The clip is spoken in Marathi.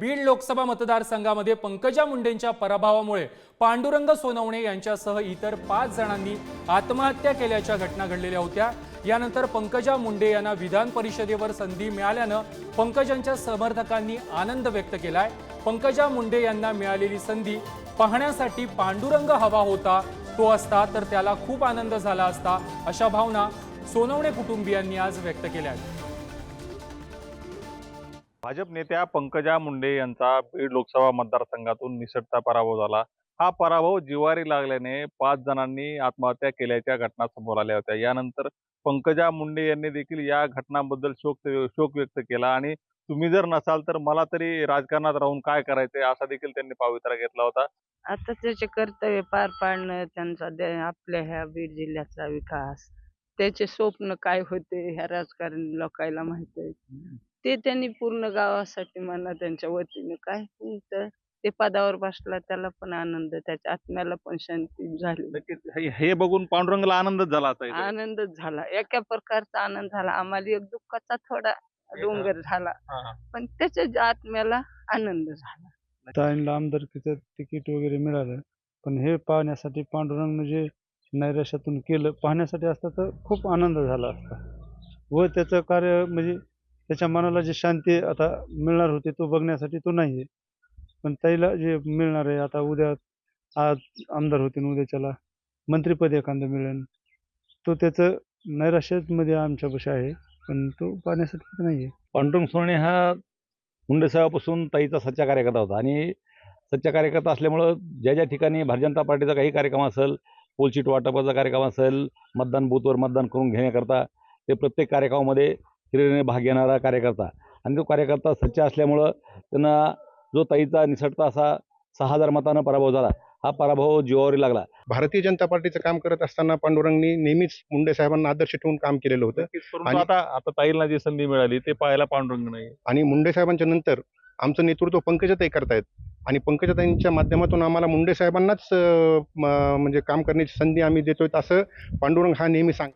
बीड लोकसभा मतदारसंघामध्ये पंकजा मुंडेंच्या पराभवामुळे पांडुरंग सोनवणे यांच्यासह इतर पाच जणांनी आत्महत्या केल्याच्या घटना घडलेल्या होत्या. यानंतर पंकजा मुंडे यांना विधान परिषदेवर संधी मिळाल्यानं पंकजांच्या समर्थकांनी आनंद व्यक्त केलाय. पंकजा मुंडे यांना मिळालेली संधी पाहण्यासाठी पांडुरंग हवा होता तो असता तर त्याला खूप आनंद झाला असता अशा भावना सोनवणे कुटुंबियांनी आज व्यक्त केल्या आहेत भाजप नेत्या पंकजा मुंडे यांचा बीड लोकसभा मतदारसंघातून निसटता पराभव झाला. हा पराभव जिवारी लागल्याने पाच जणांनी आत्महत्या केल्याच्या घटना समोर आल्या होत्या. यानंतर पंकजा मुंडे यांनी देखील या घटनांबद्दल शोक शोक व्यक्त केला आणि तुम्ही जर नसाल तर मला तरी राजकारणात राहून काय करायचंय असा देखील त्यांनी पावित्रा घेतला होता. आता त्याचे कर्तव्य पार पाडणं त्यांचा आपल्या ह्या बीड जिल्ह्याचा विकास. त्याचे स्वप्न काय होते ह्या राजकारणी लोकांना माहीत आहे ते त्यांनी पूर्ण गावासाठी म्हणा त्यांच्या वतीने. काय ते तर ते पदावर बसला त्याला पण आनंद त्याच्या आत्म्याला पण शांती झाली. नक्कीच. हे- हे बघून पांडुरंगला आनंदच झाला आता आनंदच झाला. एका प्रकारचा आनंद झाला. आम्हाला एक दुःखाचा थोडा डोंगर झाला. पण त्याच्या आत्म्याला आनंद झाला. ताईंला आमदारकीचं तिकीट वगैरे मिळालं. पण हे पाहण्यासाठी पांडुरंगनं जे नैराश्यातून केलं पाहण्यासाठी असतं तर खूप आनंद झाला असता. व त्याचं कार्य म्हणजे त्याच्या मनाला जी शांती आता मिळणार होती तो बघण्यासाठी तो नाही आहे पण ताईला जे मिळणार आहे आता उद्या आज आमदार होतील उद्याच्याला मंत्रिपद एखादं मिळेल तो त्याचं नैराश्यामध्ये आमच्यापाशी आहे पण तो पाहण्यासाठी नाही आहे पांडुरंग सोने हा मुंडेसाहेबापासून ताईचा सच्चा कार्यकर्ता होता. आणि सच्चा कार्यकर्ता असल्यामुळं ज्या ज्या ठिकाणी भारतीय जनता पार्टीचा काही कार्यक्रम असेल पोलशीट वाटपाचा कार्यक्रम असेल मतदान बूथवर मतदान करून घेण्याकरता ते प्रत्येक कार्यक्रमामध्ये हिरिरीने भाग घेणारा कार्यकर्ता. आणि तो कार्यकर्ता सच्चा असल्यामुळं त्यांना जो ताईचा निसटता असा सहा हजार मतानं पराभव झाला हा पराभव जीवावरी लागला. भारतीय जनता पार्टीचं काम करत असताना पांडुरंगनी नेहमीच मुंडे साहेबांना आदर्श ठेवून काम केलेलं होतं. आणि- आता आता ताईला जी संधी मिळाली ते पाहायला पांडुरंग नाही. आणि मुंडे साहेबांच्या नंतर आमचं नेतृत्व पंकजाताई करतायत. आणि पंकजाताईंच्या माध्यमातून आम्हाला मुंडे साहेबांनाच म्हणजे काम करण्याची संधी आम्ही देतोय असं पांडुरंग हा नेहमी सांग